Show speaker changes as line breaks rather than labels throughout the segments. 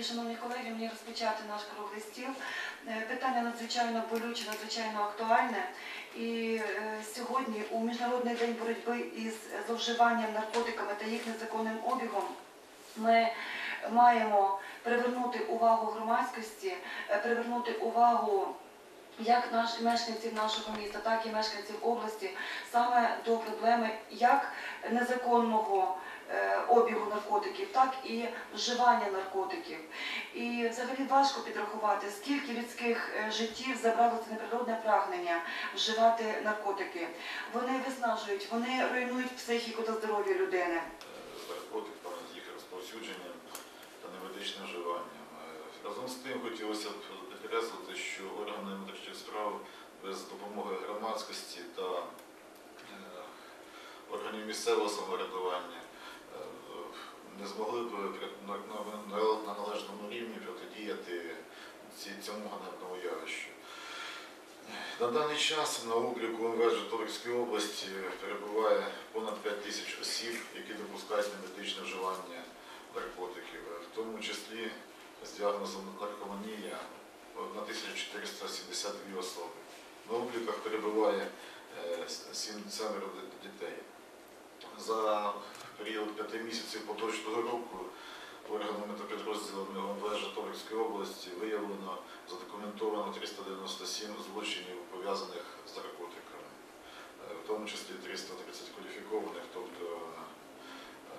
таки, шановні колеги, мені розпочати наш круглий стіл. Е, Питання надзвичайно болюче, надзвичайно актуальне. І е, сьогодні, у Міжнародний день боротьби із зловживанням наркотиками та їх незаконним обігом, ми маємо привернути увагу громадськості, е, привернути увагу як наш, мешканців нашого міста, так і мешканців області саме до проблеми як незаконного обігу наркотиків, так і вживання наркотиків. І взагалі важко підрахувати, скільки людських е, життів забрало це неприродне прагнення вживати наркотики. Вони виснажують, вони руйнують психіку та здоров'я людини.
Е, наркотик та їх розповсюдженням та невеличним вживанням. Е, Разом з тим хотілося б підкреслити, що органи внутрішніх справ без допомоги громадськості та е, органів місцевого самоврядування е, не змогли б на, на- на- на належному рівні протидіяти цьому ганебному явищу. На даний час на обліку МВС Житомирської області перебуває понад 5 тисяч осіб, які допускають немедичне вживання наркотиків, в тому числі з діагнозом наркоманія 1472 особи. На обліках перебуває 7 дітей. За період 5 місяців поточного року органами та підрозділами МВС Житомирської області виявлено задокументовано 397 злочинів пов'язаних з наркотиками, Е, в тому числі 330 кваліфікованих, тобто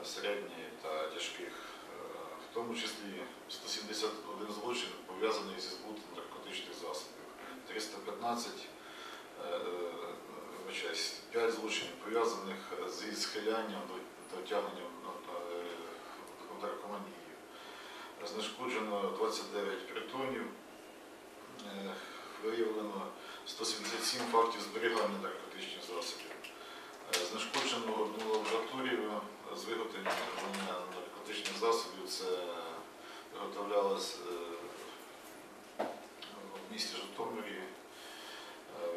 е, середніх та тяжких, Е, в тому числі 171 злочин пов'язаний зі збутом наркотичних засобів, 315 е, 5 злочинів пов'язаних зі схилянням до, до тягнення е. Знешкоджено 29 притонів, Е, виявлено 177 фактів зберігання наркотичних засобів. Е, Знешкоджено одну лабораторію з виготовлення наркотичних засобів. Це виготовлялось в місті Житомирі.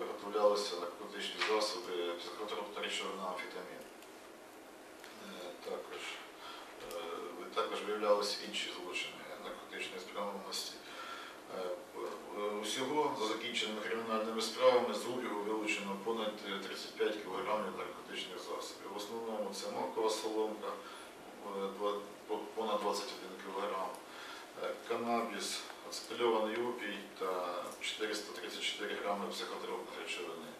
Виготовлялися наркотичні засоби, психотропна речовина амфетамін. Також, е, також виявлялися інші злочини наркотичної спрямованості. Е, е, Усього за закінченими кримінальними справами з обігу вилучено понад е, 35 кг наркотичних засобів. В основному це макова соломка, понад 21 кг, канабіс, ацетильований опій та 434 грами психотропних речовини.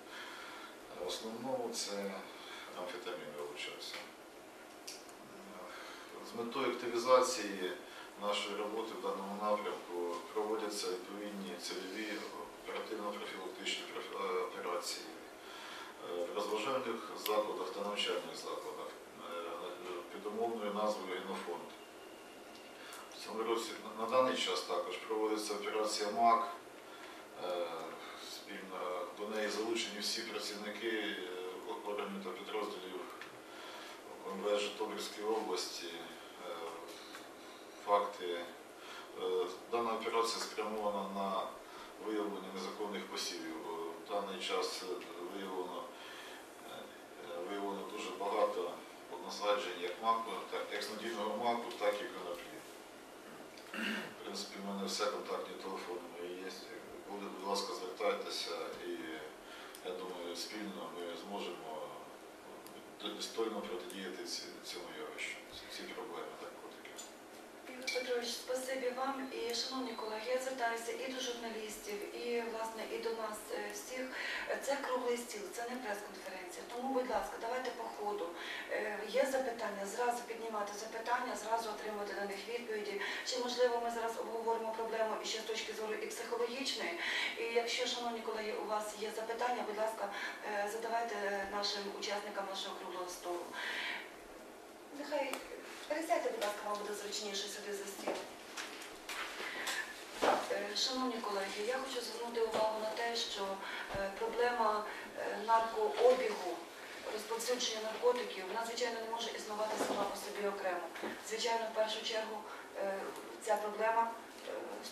В основному це амфетамін вилучався. Метою активізації нашої роботи в даному напрямку проводяться відповідні цільові оперативно-профілактичні е, операції е, в розважальних закладах та навчальних закладах е, під умовною назвою Генофонд. В цьому році на- даний час також проводиться операція МАК. Спільно до неї залучені всі працівники органів та підрозділів МВС Житомирської області. Факти. Е, Дана операція спрямована на виявлення незаконних посівів. Е, В даний час е, виявлено, виявлено дуже багато насаджень як маку, так як снодійного маку, так і коноплі. В принципі, в мене все контактні телефони мої є. Будь, будь ласка, звертайтеся і я думаю, спільно ми зможемо достойно протидіяти цьому явищу, ці- цій проблемі
Петрович, спасибі вам і шановні колеги. Я звертаюся і до журналістів, і власне і до нас е, всіх. Це круглий стіл, це не прес-конференція. Тому, будь ласка, давайте по ходу. Е, Є запитання, зразу піднімати запитання, зразу отримувати на них відповіді. Чи можливо ми зараз обговоримо проблему і ще з точки зору і психологічної? І якщо, шановні колеги, у вас є запитання, будь ласка, е, задавайте нашим учасникам нашого круглого столу. Нехай пересядьте, будь ласка, вам буде зручніше сюди за стіл. Е, Шановні колеги, я хочу звернути увагу на те, що е, проблема е, наркообігу, розповсюдження наркотиків, вона, звичайно, не може існувати сама по собі окремо. Звичайно, в першу чергу ця проблема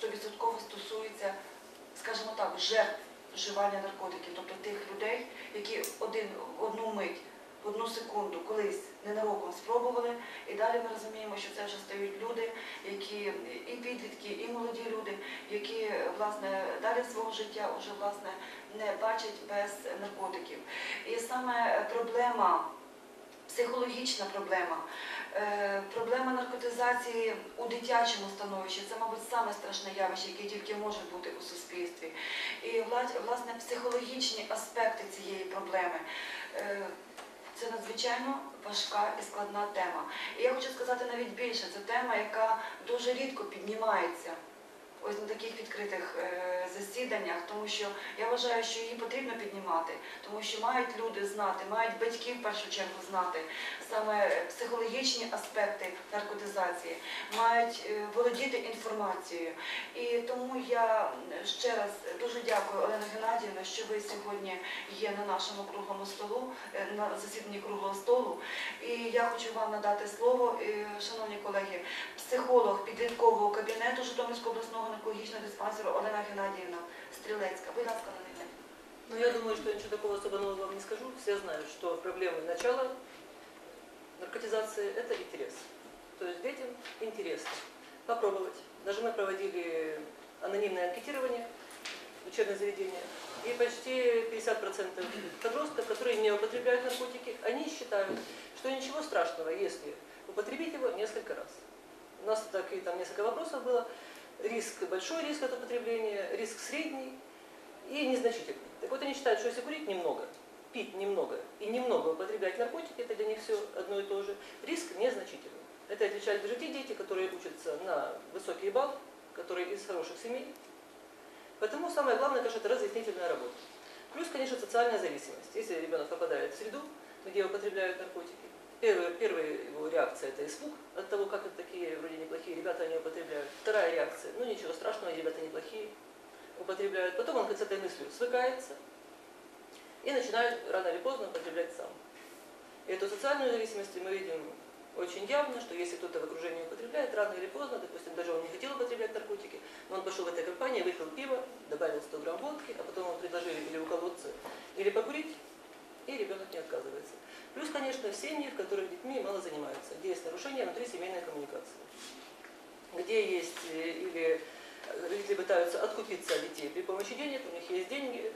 100% стосується, скажімо так, жертв вживання наркотиків, тобто тих людей, які один, одну мить, одну секунду колись ненароком спробували і далі ми розуміємо, що це вже стають люди, які і підлітки, і молоді люди, які власне далі свого життя вже власне не бачать без наркотиків. І саме проблема, психологічна проблема, е, проблема наркотизації у дитячому становищі це, мабуть, саме страшне явище, яке тільки може бути у суспільстві. І вла- власне психологічні аспекти цієї проблеми. е, Це надзвичайно важка і складна тема. І я хочу сказати навіть більше, це тема, яка дуже рідко піднімається Ось на таких відкритих е, засіданнях, тому що я вважаю, що її потрібно піднімати, тому що мають люди знати, мають батьки в першу чергу знати саме психологічні аспекти наркотизації, мають е, володіти інформацією. І тому я ще раз дуже дякую, Олена Геннадіївна, що ви сьогодні є на нашому круглому столу, е, на засіданні круглого столу. І я хочу вам надати слово, шановні колеги, психолог підліткового кабінету Житомирського обласного наркологічного диспансеру Олена Геннадіївна Стрілецька. Будь ласка, Олена Геннадіївна.
Ну, я думаю, что я ничего такого особо нового вам не скажу. Все знают, что проблемы начала наркотизации – это интерес. То есть детям интересно попробовать. Даже мы проводили анонимное анкетирование в учебных заведениях. И почти 50% подростков, которые не употребляют наркотики, они считают, что ничего страшного, если употребить его несколько раз. У нас так и там несколько вопросов было. Риск, большой риск от употребления, риск средний и незначительный. Так вот они считают, что если курить немного, пить немного и немного употреблять наркотики, это для них все одно и то же, риск незначительный. Это отличают даже те дети, которые учатся на высокий балл, которые из хороших семей. Поэтому самое главное, конечно, это разъяснительная работа. Плюс, конечно, социальная зависимость. Если ребенок попадает в среду, где употребляют наркотики, первая, первая его реакция – это испуг от того, как это такие вроде неплохие ребята они употребляют. Вторая реакция – ну ничего страшного, ребята неплохие, употребляют. Потом он с этой мыслью свыкается и начинает рано или поздно употреблять сам. Эту социальную зависимость мы видим очень явно, что если кто-то в окружении употребляет, рано или поздно, допустим, даже он не хотел употреблять наркотики, но он пошел в этой компании, выпил пиво, добавил 100 грамм водки, а потом ему предложили или уколоться, или покурить, и ребенок не отказывается. Плюс, конечно, семьи, в которых детьми мало занимаются, где есть нарушения внутри семейной коммуникации, где есть э, или родители пытаются откупиться от детей при помощи денег, у них есть деньги,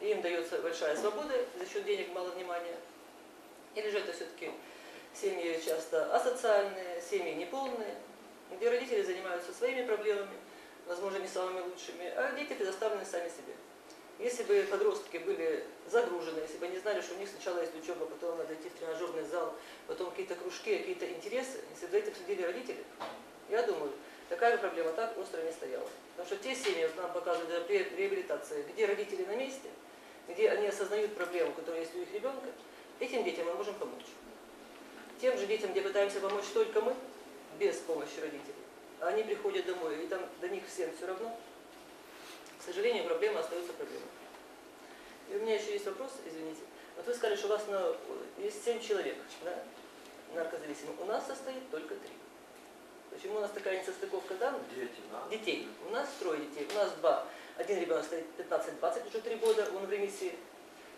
им дается большая свобода, за счет денег мало внимания. Или же это все-таки семьи часто асоциальные, семьи неполные, где родители занимаются своими проблемами, возможно, не самыми лучшими, а дети предоставлены сами себе. Если бы подростки были загружены, если бы они знали, что у них сначала есть учеба, потом надо идти в тренажерный зал, потом какие-то кружки, какие-то интересы, если бы этим следили родители, я думаю, такая бы проблема так остро не стояла. Потому что те семьи, нам показывают даже при реабилитации, где родители на месте, где они осознают проблему, которая есть у их ребенка, этим детям мы можем помочь. Тем же детям, где пытаемся помочь только мы, без помощи родителей, а они приходят домой, и там до них всем все равно, сожалению, проблема остается проблемой. И у меня еще есть вопрос, извините. Вот вы сказали, что у вас на, есть 7 человек, да, наркозависимых. У нас состоит только 3. Почему у нас такая несостыковка данных?
Дети, да?
Детей. У нас трое детей. У нас два. Один ребенок стоит 15-20, уже 3 года, он в ремиссии.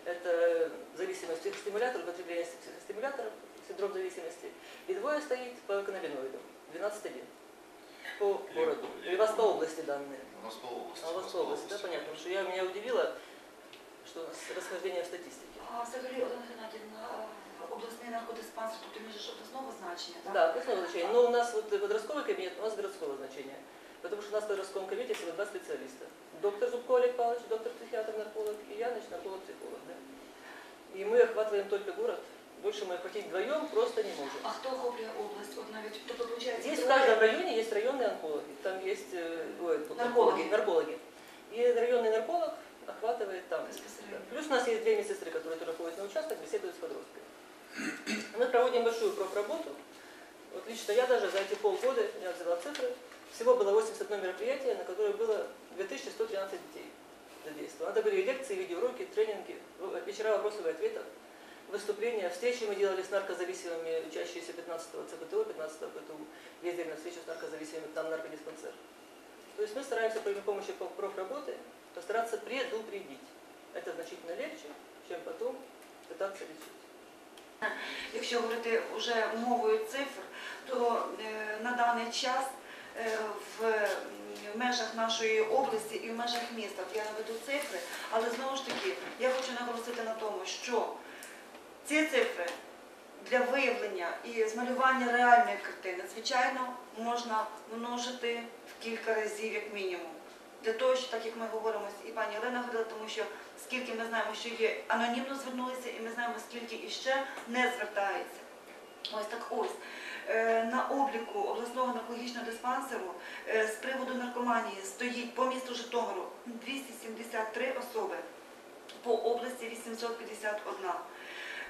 Это зависимость психостимуляторов, употребление психостимуляторов, синдром зависимости. И двое стоит по каннабиноидам, 12 лет. По городу. Или у вас по области данные?
У нас по области.
А у вас по области, да, понятно. Потому что я, меня удивило, что у нас расхождение в статистике.
А взагалі, Олена Геннадіївна, обласний наркодиспансер, тобто він же ж обласного значення, так?
Да, областного значения. Но у нас вот подростковый кабинет, у нас городского значения. Потому что у нас в подростковом кабинете всего два специалиста. Доктор Зубко Олег Павлович, доктор психиатр, нарколог, и я, значит, нарколог-психолог. Да? И мы охватываем только город. Больше мы охватить вдвоем просто не можем.
А хто охоплює область? От навіть, тобто, виходить,
Здесь в
троє-
каждом районе есть районные онкологи. Там есть э, ой, тут
Наркологи.
наркологи. И районный нарколог охватывает там.
Безпосередньо.
Плюс у нас есть две медсестры, которые тоже ходят на участок, беседуют с подростками. Мы проводим большую профработу. Вот лично я даже за эти полгода, я взяла цифры, всего было 81 мероприятие, на которое было 2113 детей задействовано. Это были лекции, видеоуроки, тренинги, в- вечера вопросов и ответов, выступления, встречи мы делали с наркозависимыми, учащиеся 15-го ЦПТО, 15-го ПТУ, ездили на встречу с наркозависимыми, там наркодиспансер. То есть мы стараемся при помощи профработы постараться предупредить. Это значительно легче, чем потом пытаться лечить.
Якщо говорити вже мовою цифр, то е, на даний час е, в м, в межах нашої області і в межах міста, от я наведу цифри, але знову ж таки я хочу наголосити на тому, що ці цифри для виявлення і змалювання реальної картини, звичайно, можна множити в кілька разів як мінімум. Для того, що так як ми говоримо, і пані Олена говорила, тому що скільки ми знаємо, що є анонімно звернулися, і ми знаємо, скільки іще не звертається. Ось так ось. Е, На обліку обласного наркологічного диспансеру е, з приводу наркоманії стоїть по місту Житомиру 273 особи, по області 851.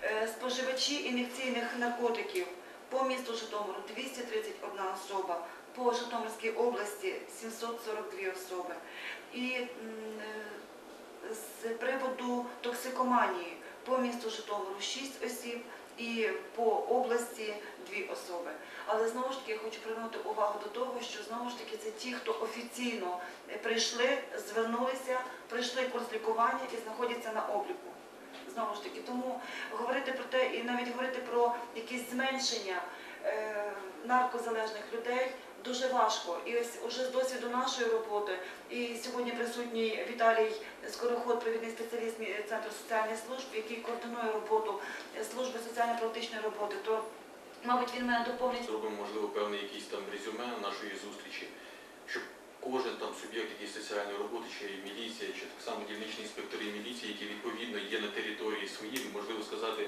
Е, Споживачі ін'єкційних наркотиків по місту Житомиру 231 особа, по Житомирській області 742 особи. І е, з приводу токсикоманії по місту Житомиру 6 осіб і по області 2 особи. Але знову ж таки я хочу привернути увагу до того, що знову ж таки це ті, хто офіційно прийшли, звернулися, пройшли курс лікування і знаходяться на обліку. Знову ж таки, тому говорити про те і навіть говорити про якісь зменшення е, наркозалежних людей дуже важко. І ось уже з досвіду нашої роботи, і сьогодні присутній Віталій Скороход, провідний спеціаліст Центру соціальних служб, який координує роботу служби соціально-практичної роботи, то мабуть він мене доповнить.
зробимо, можливо, певне якісь там резюме нашої зустрічі, щоб кожен там суб'єкт якийсь соціальної роботи, чи міліція, чи так само дільничні інспектори міліції, які відповідно є на території своїй, можливо сказати,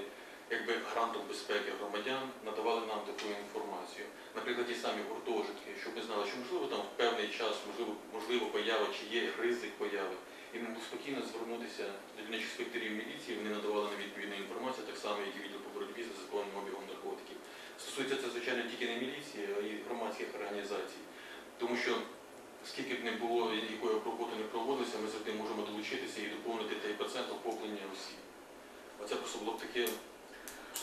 якби гарантом безпеки громадян надавали нам таку інформацію. Наприклад, ті самі гуртожитки, щоб ми знали, що можливо там в певний час, можливо, можливо поява, чи є ризик появи. І ми спокійно звернутися до дільничих інспекторів міліції, вони надавали нам відповідну інформацію, так само, як і відділ по боротьбі з незаконним обігом наркотиків. Стосується це, звичайно, тільки не міліції, а й громадських організацій. Тому що скільки б не було, якої роботи не проводилося, ми завжди можемо долучитися і доповнити той процент охоплення осіб. Оце просто було б таке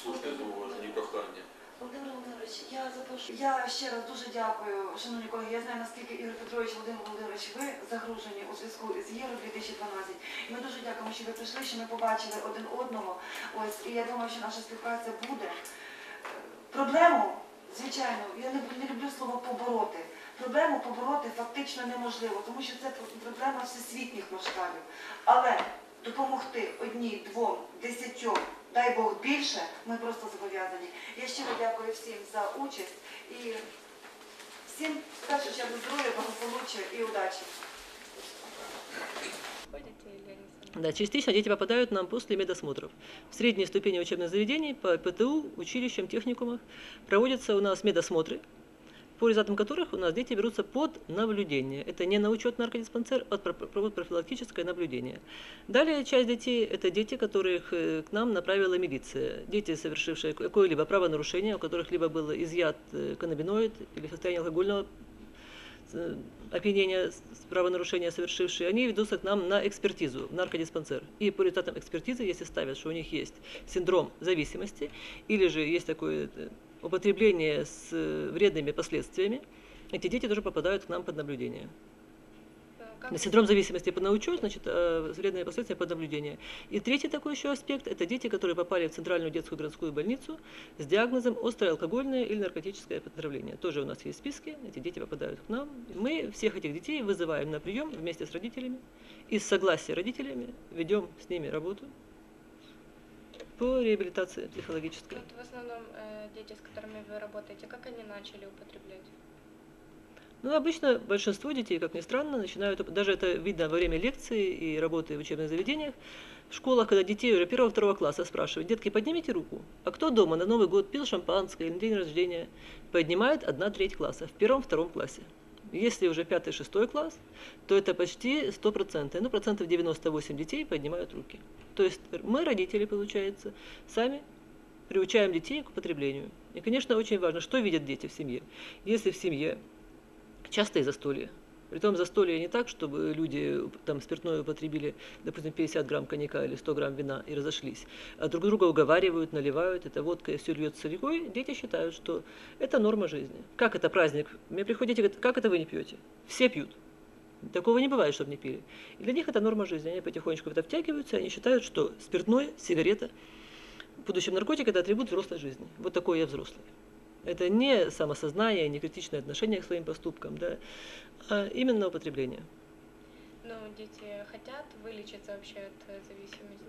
слушне зауваження і прохання.
Володимир Володимирович, я запрошую. Я ще раз дуже дякую, шановні колеги. Я знаю, наскільки Ігор Петрович, Володимир Володимирович, ви загружені у зв'язку з Євро 2012. І ми дуже дякуємо, що ви прийшли, що ми побачили один одного. Ось і я думаю, що наша співпраця буде. Е, Проблему, звичайно, я не, не люблю слово побороти. Проблему побороти фактично неможливо, тому що це проблема всесвітніх масштабів. Але допомогти одній, двом, десятьом, дай Бог більше, ми просто зобов'язані. Я щиро дякую всім за участь і всім в першу чергу здоров'я, благополуччя і удачі.
Да, частично дети попадают нам после медосмотров. В средней ступени учебных заведений по ПТУ, училищам, техникумах проводятся у нас медосмотры, по результатам которых у нас дети берутся под наблюдение. Это не на учет наркодиспансер, а проводят профилактическое наблюдение. Далее часть детей – это дети, которых э, к нам направила милиция. Дети, совершившие какое-либо правонарушение, у которых либо был изъят э, каннабиноид или состояние алкогольного э, опьянения, правонарушения совершившие, они ведутся к нам на экспертизу в наркодиспансер. И по результатам экспертизы, если ставят, что у них есть синдром зависимости, или же есть такое употребление с э, вредными последствиями, эти дети тоже попадают к нам под наблюдение.
Э, как
синдром зависимости под научет, значит, э, вредные последствия под наблюдение. И третий такой еще аспект – это дети, которые попали в Центральную детскую городскую больницу с диагнозом острое алкогольное или наркотическое отравление. Тоже у нас есть списки, эти дети попадают к нам. Мы всех этих детей вызываем на прием вместе с родителями и с согласия родителями ведем с ними работу по реабилитации психологической.
Вот в основном э, дети, с которыми вы работаете, как они начали употреблять?
Ну, обычно большинство детей, как ни странно, начинают, даже это видно во время лекций и работы в учебных заведениях, в школах, когда детей уже первого-второго класса спрашивают, детки, поднимите руку, а кто дома на Новый год пил шампанское или на день рождения, поднимает одна треть класса в первом-втором классе. Если уже пятый-шестой класс, то это почти стопроцентно, ну, процентов 98 детей поднимают руки. То есть мы, родители, получается, сами приучаем детей к употреблению. И, конечно, очень важно, что видят дети в семье. Если в семье частые застолья. Притом застолья не так, чтобы люди там спиртное употребили, допустим, 50 грамм коньяка или 100 грамм вина и разошлись, а друг друга уговаривают, наливают, это водка и все льется рекой, дети считают, что это норма жизни. Как это праздник? Мне приходите, говорят, как это вы не пьете? Все пьют. Такого не бывает, чтобы не пили. И для них это норма жизни. Они потихонечку в это втягиваются, они считают, что спиртное, сигарета будущем наркотик это атрибут взрослой жизни. Вот такой я взрослый. Это не самосознание, не критичное отношение к своим поступкам, да, а именно употребление.
Ну, дети хотят вылечиться вообще от э, зависимости.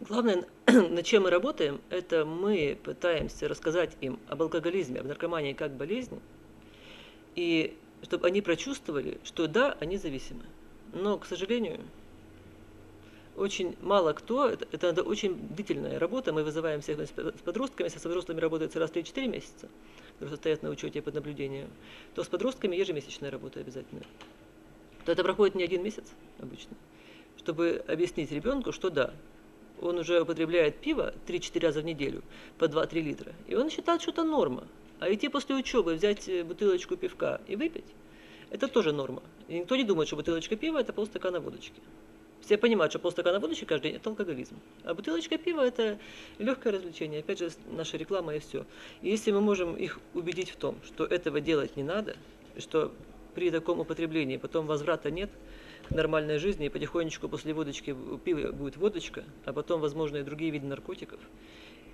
Главное, над чем мы работаем, это мы пытаемся рассказать им об алкоголизме, об наркомании как болезни, и чтобы они прочувствовали, что да, они зависимы. Но, к сожалению, очень мало кто, это, это очень длительная работа, мы вызываем всех с с подростками, если со взрослыми работается раз в 3-4 месяца, которые стоят на учете под наблюдением, то с подростками ежемесячная работа обязательно. То это проходит не один месяц обычно, чтобы объяснить ребенку, что да, он уже употребляет пиво 3-4 раза в неделю по 2-3 литра, и он считает, что это норма. А идти после учебы, взять э, бутылочку пивка и выпить, это тоже норма. И никто не думает, что бутылочка пива – это полстакана водочки. Все понимают, что полстакана водочки каждый день – это алкоголизм. А бутылочка пива – это легкое развлечение. Опять же, наша реклама и все. И если мы можем их убедить в том, что этого делать не надо, что при таком употреблении потом возврата нет к нормальной жизни, и потихонечку после водочки пива будет водочка, а потом, возможно, и другие виды наркотиков,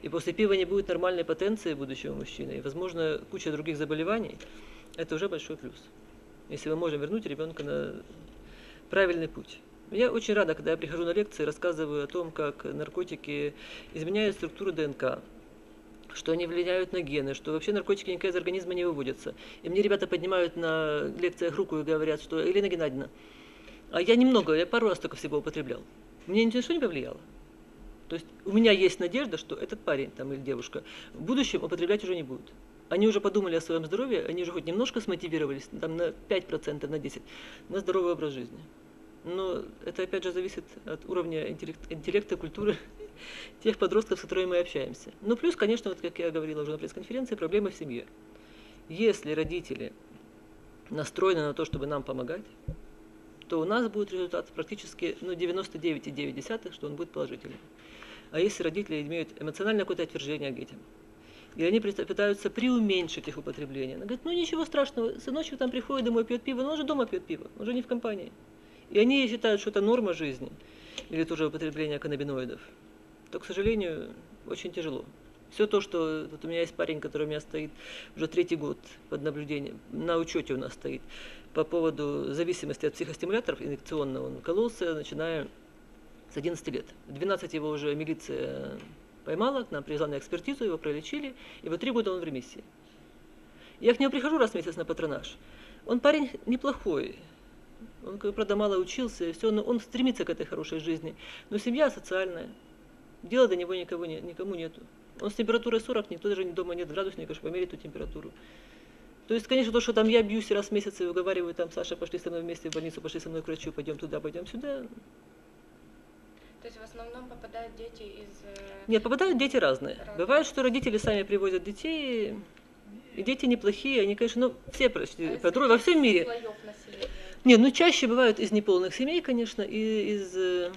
и после пива не будет нормальной потенции будущего мужчины, и, возможно, куча других заболеваний, это уже большой плюс. Если мы можем вернуть ребенка на правильный путь. Я очень рада, когда я прихожу на лекции, рассказываю о том, как наркотики изменяют структуру ДНК, что они влияют на гены, что вообще наркотики никогда из организма не выводятся. И мне ребята поднимают на лекциях руку и говорят, что Елена Геннадьевна, а я немного, я пару раз только всего употреблял. Мне ни на что не повлияло. То есть у меня есть надежда, что этот парень там, или девушка в будущем употреблять уже не будут. Они уже подумали о своем здоровье, они уже хоть немножко смотивировались, там на 5%, на 10%, на здоровый образ жизни. Но это опять же зависит от уровня интеллект- интеллекта, культуры тех подростков, с которыми мы общаемся. Ну плюс, конечно, вот как я говорила уже на пресс-конференции, проблемы в семье. Если родители настроены на то, чтобы нам помогать, то у нас будет результат практически ну, 99,9, что он будет положительным. А если родители имеют эмоциональное какое-то отвержение к детям, и они пытаются преуменьшить их употребление. Она говорит, ну ничего страшного, сыночек там приходит домой, пьет пиво, но он же дома пьет пиво, он же не в компании. И они считают, что это норма жизни, или тоже употребление каннабиноидов. То, к сожалению, очень тяжело. Все то, что вот у меня есть парень, который у меня стоит уже третий год под наблюдением, на учете у нас стоит, по поводу зависимости от психостимуляторов инъекционного. Он кололся, начиная с 11 лет. В 12 его уже милиция поймала, к нам привезла на экспертизу, его пролечили, и вот три года он в ремиссии. Я к нему прихожу раз в месяц на патронаж. Он парень неплохой, он, как правда, мало учился, и все, но он стремится к этой хорошей жизни. Но семья социальная, дела до него никого не, никому нету. Он с температурой 40, никто даже дома нет градусника, чтобы померить эту температуру. То есть, конечно, то, что там я бьюсь раз в месяц и уговариваю, там, Саша, пошли со мной вместе в больницу, пошли со мной к врачу, пойдем туда, пойдем сюда.
То есть в основном попадают дети из... э,
Нет, попадают дети разные.
Разные.
Бывает, что родители сами привозят детей, и дети неплохие, они, конечно, ну, все почти,
а из
подростки во всем мире. Нет, ну чаще бывают из неполных семей, конечно, и из э,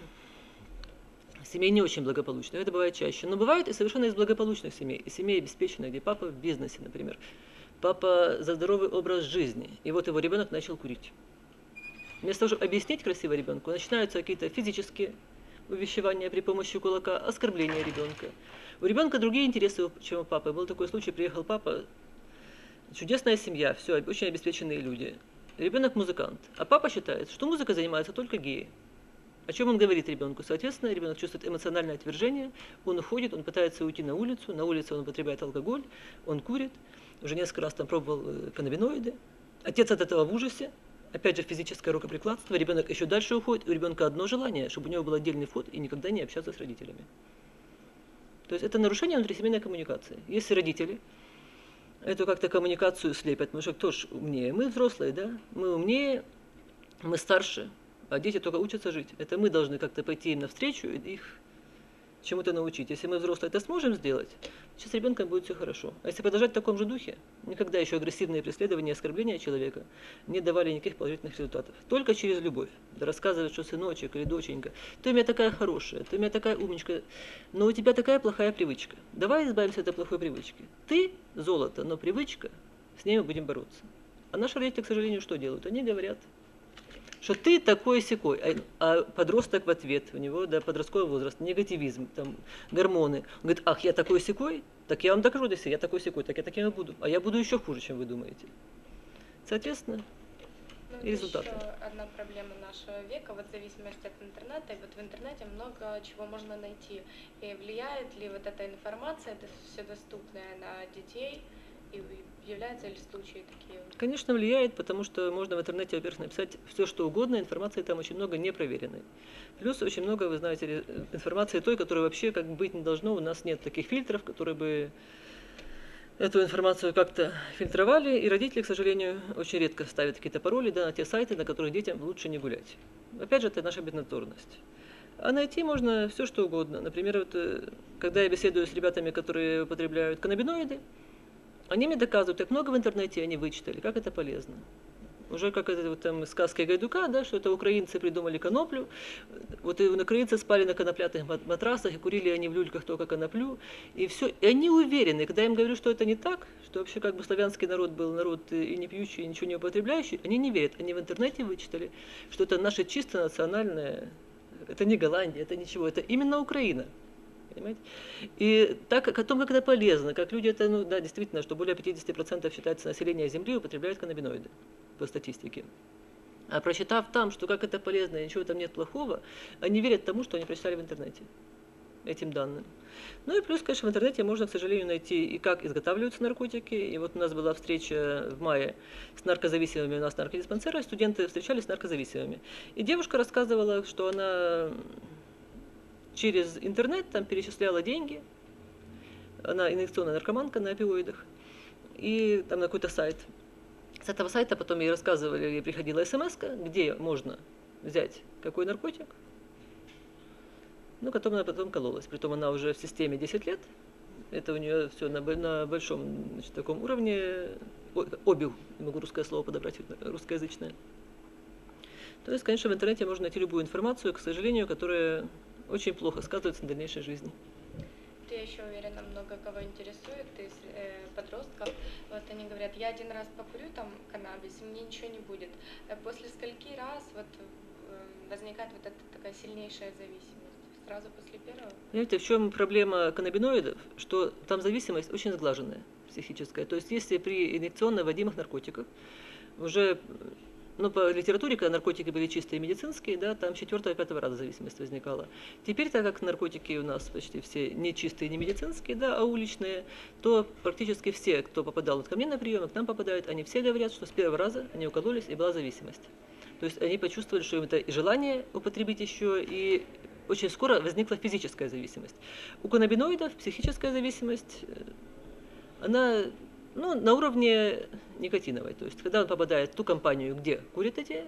семей не очень благополучных. Это бывает чаще. Но бывают и совершенно из благополучных семей. И семей обеспеченных, где папа в бизнесе, например. Папа за здоровый образ жизни. И вот его ребенок начал курить. Вместо того, чтобы объяснить красиво ребенку, начинаются какие-то физические увещевания при помощи кулака, оскорбления ребенка. У ребенка другие интересы, чем у папы. Был такой случай, приехал папа, чудесная семья, все, очень обеспеченные люди. Ребенок музыкант, а папа считает, что музыкой занимаются только геи. О чем он говорит ребенку? Соответственно, ребенок чувствует эмоциональное отвержение, он уходит, он пытается уйти на улицу, на улице он употребляет алкоголь, он курит, уже несколько раз там пробовал э, каннабиноиды. Отец от этого в ужасе, опять же физическое рукоприкладство, ребенок еще дальше уходит, у ребенка одно желание, чтобы у него был отдельный вход и никогда не общаться с родителями. То есть это нарушение внутрисемейной коммуникации. Если родители эту как-то коммуникацию слепят, кто ж умнее? Мы взрослые, да? Мы умнее, мы старше, а дети только учатся жить. Это мы должны как-то пойти им навстречу и их чему-то научить. Если мы взрослые это сможем сделать, сейчас с ребенком будет все хорошо. А если продолжать в таком же духе, никогда еще агрессивные преследования и оскорбления человека не давали никаких положительных результатов. Только через любовь. Да рассказывать, что сыночек или доченька, ты у меня такая хорошая, ты у меня такая умничка, но у тебя такая плохая привычка. Давай избавимся от этой плохой привычки. Ты золото, но привычка, с ней мы будем бороться. А наши родители, к сожалению, что делают? Они говорят, что ты такой секой, а, а подросток в ответ, у него да, подростковый возраст, негативизм, там, гормоны. Он говорит, ах, я такой секой, так я вам докажу, если я такой секой, так я таким и буду. А я буду еще хуже, чем вы думаете. Соответственно,
Ну,
и результаты.
Еще одна проблема нашего века, вот в зависимости от интернета, и вот в интернете много чего можно найти. И влияет ли вот эта информация, это все доступное на детей, являются ли случаи такие?
конечно, влияет, потому что можно в интернете, во-первых, написать все, что угодно, информации там очень много непроверенной. Плюс очень много, вы знаете, информации той, которая вообще как бы быть не должно. У нас нет таких фильтров, которые бы эту информацию как-то фильтровали, и родители, к сожалению, очень редко ставят какие-то пароли да, на те сайты, на которых детям лучше не гулять. Опять же, это наша бедноторность. А найти можно все, что угодно. Например, вот, э, когда я беседую с ребятами, которые употребляют каннабиноиды, они мне доказывают, как много в интернете они вычитали, как это полезно. Уже как это вот там сказка Гайдука, да, что это украинцы придумали коноплю. Вот и украинцы спали на коноплятых мат- матрасах, и курили они в люльках только коноплю. И все. И они уверены, когда я им говорю, что это не так, что вообще как бы славянский народ был народ э, и не пьющий, и ничего не употребляющий, они не верят. Они в интернете вычитали, что это наше чисто национальное, это не Голландия, это ничего, это именно Украина. Понимаете? И так о том, как это полезно, как люди это, ну да, действительно, что более 50% считается населения Земли употребляют каннабиноиды по статистике. А прочитав там, что как это полезно, и ничего там нет плохого, они верят тому, что они прочитали в интернете, этим данным. Ну и плюс, конечно, в интернете можно, к сожалению, найти и как изготавливаются наркотики. И вот у нас была встреча в мае с наркозависимыми у нас наркодиспансера, студенты встречались с наркозависимыми. И девушка рассказывала, что она через интернет там перечисляла деньги, она инъекционная наркоманка на опиоидах, и там на какой-то сайт. С этого сайта потом ей рассказывали, ей приходила смс, где можно взять какой наркотик, ну, которым она потом кололась. Притом она уже в системе 10 лет, это у нее все на, на большом значит, таком уровне, обил, могу русское слово подобрать, русскоязычное. То есть, конечно, в интернете можно найти любую информацию, к сожалению, которая очень плохо сказывается на дальнейшей жизни.
Я еще уверена, много кого интересует из э, подростков. Вот они говорят, я один раз покурю там каннабис, и мне ничего не будет. Э, После скольки раз вот э, возникает вот эта такая сильнейшая зависимость? Сразу после первого?
Понимаете, в чем проблема каннабиноидов? Что там зависимость очень сглаженная, психическая. То есть если при инъекционно вводимых наркотиках уже ну, по литературе, когда наркотики были чистые медицинские, да, там четвертого-пятого раза зависимость возникала. Теперь, так как наркотики у нас почти все не чистые, не медицинские, да, а уличные, то практически все, кто попадал вот ко мне на прием, к нам попадают, они все говорят, что с первого раза они укололись и была зависимость. То есть они почувствовали, что им это и желание употребить еще, и очень скоро возникла физическая зависимость. У каннабиноидов психическая зависимость, э, она ну, на уровне никотиновой. То есть, когда он попадает в ту компанию, где курят эти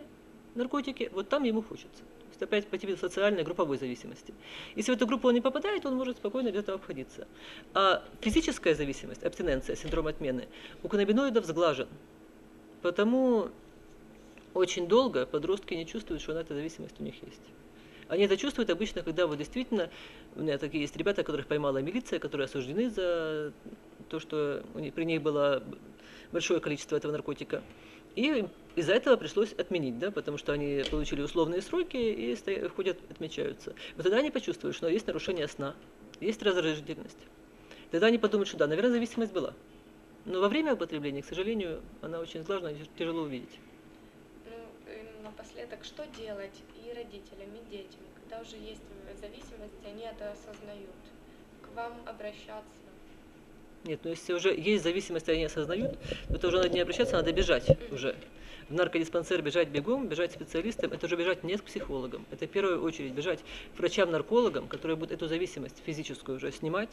наркотики, вот там ему хочется. То есть, опять по типу социальной групповой зависимости. Если в эту группу он не попадает, он может спокойно без этого обходиться. А физическая зависимость, абстиненция, синдром отмены, у каннабиноидов сглажен. Потому очень долго подростки не чувствуют, что эта зависимость у них есть. Они это чувствуют обычно, когда вот действительно, у меня такие есть ребята, которых поймала милиция, которые осуждены за то, что у них, при них было большое количество этого наркотика. И из-за этого пришлось отменить, да, потому что они получили условные сроки и стоя- ходят, отмечаются. Вот тогда они почувствуют, что есть нарушение сна, есть раздражительность. Тогда они подумают, что да, наверное, зависимость была. Но во время употребления, к сожалению, она очень сложна, тяжело увидеть.
Напоследок, что делать и родителям, и детям, когда уже есть зависимость, они это осознают? К вам обращаться?
Нет, ну если уже есть зависимость, они осознают, то это уже надо не обращаться, надо бежать уже. В наркодиспансер бежать бегом, бежать специалистам, это уже бежать не к психологам. Это в первую очередь бежать к врачам-наркологам, которые будут эту зависимость физическую уже снимать.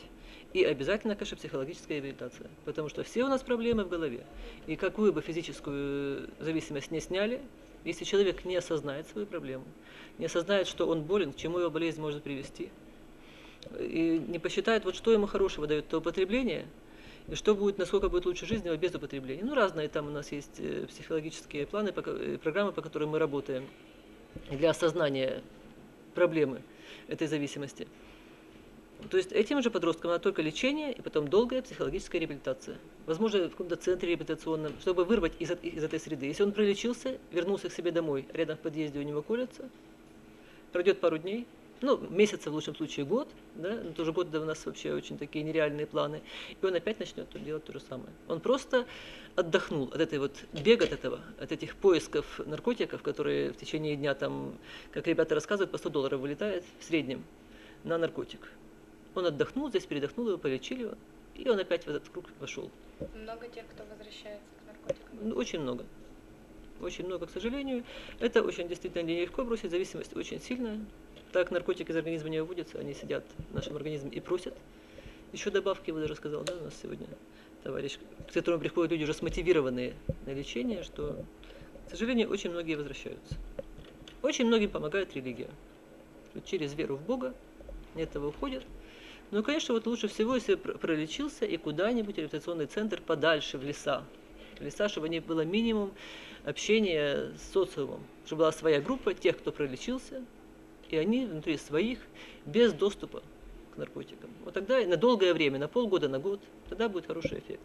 И обязательно, конечно, психологическая реабилитация. Потому что все у нас проблемы в голове. И какую бы физическую зависимость не сняли, если человек не осознает свою проблему, не осознает, что он болен, к чему его болезнь может привести, и не посчитает, вот что ему хорошего дает это употребление, и что будет, насколько будет лучше жизнь его без употребления. Ну, разные там у нас есть э, психологические планы, э, программы, по которым мы работаем для осознания проблемы этой зависимости. То есть этим же подросткам надо только лечение и потом долгая психологическая реабилитация. Возможно, в каком-то центре реабилитационном, чтобы вырвать из, из этой среды. Если он пролечился, вернулся к себе домой, рядом в подъезде у него колется, пройдет пару дней, ну, месяца в лучшем случае год, да, но тоже год да, у нас вообще очень такие нереальные планы, и он опять начнет делать то же самое. Он просто отдохнул от этой вот бега от этого, от этих поисков наркотиков, которые в течение дня там, как ребята рассказывают, по 100 долларов вылетает в среднем на наркотик. Он отдохнул, здесь передохнул, его полечили, его, и он опять в этот круг вошел.
Много тех, кто возвращается к наркотикам.
Ну, Очень много. Очень много, к сожалению. Это очень действительно нелегко бросить, зависимость очень сильная. Так наркотики из организма не выводятся, они сидят в нашем организме и просят. Еще добавки, вы даже сказал, да, у нас сегодня товарищ, к которому приходят люди уже смотивированные на лечение, что, к сожалению, очень многие возвращаются. Очень многим помогает религия. Через веру в Бога этого уходят. Ну, и, конечно, вот лучше всего, если пр- пролечился и куда-нибудь реабилитационный центр подальше, в леса. В леса, чтобы не было минимум общения с социумом, чтобы была своя группа тех, кто пролечился, и они внутри своих, без доступа к наркотикам. Вот тогда на долгое время, на полгода, на год, тогда будет хороший эффект.